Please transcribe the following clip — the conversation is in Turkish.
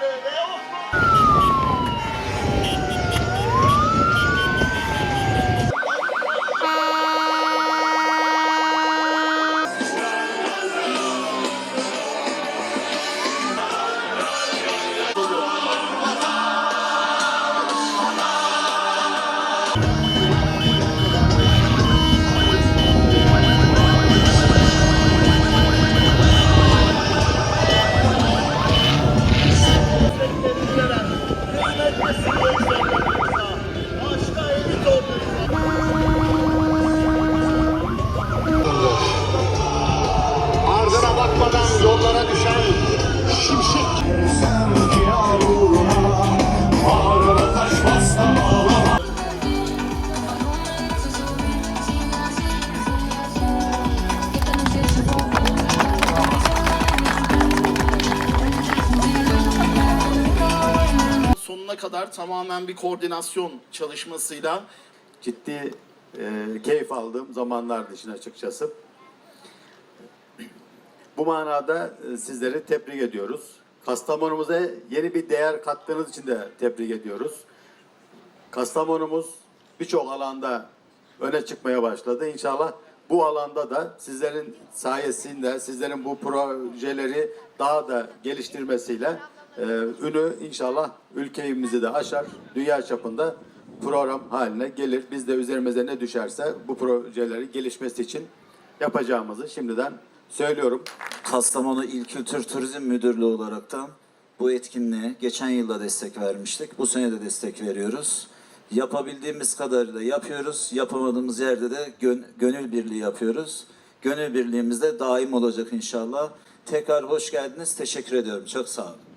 Glória. We'll see you again. Beraber tamamen bir koordinasyon çalışmasıyla ciddi e, keyif aldığım zamanlardı işin açıkçası. Bu manada e, sizleri tebrik ediyoruz. Kastamonumuza yeni bir değer kattığınız için de tebrik ediyoruz. Kastamonumuz birçok alanda öne çıkmaya başladı. İnşallah bu alanda da sizlerin sayesinde, sizlerin bu projeleri daha da geliştirmesiyle e, ünü inşallah ülkemizi de aşar, dünya çapında program haline gelir. Biz de üzerimize ne düşerse bu projeleri gelişmesi için yapacağımızı şimdiden söylüyorum. Kastamonu İl Kültür Turizm Müdürlüğü olaraktan bu etkinliğe geçen yılda destek vermiştik. Bu sene de destek veriyoruz. Yapabildiğimiz kadarıyla yapıyoruz. Yapamadığımız yerde de gön- gönül birliği yapıyoruz. Gönül birliğimiz de daim olacak inşallah. Tekrar hoş geldiniz. Teşekkür ediyorum. Çok sağ olun.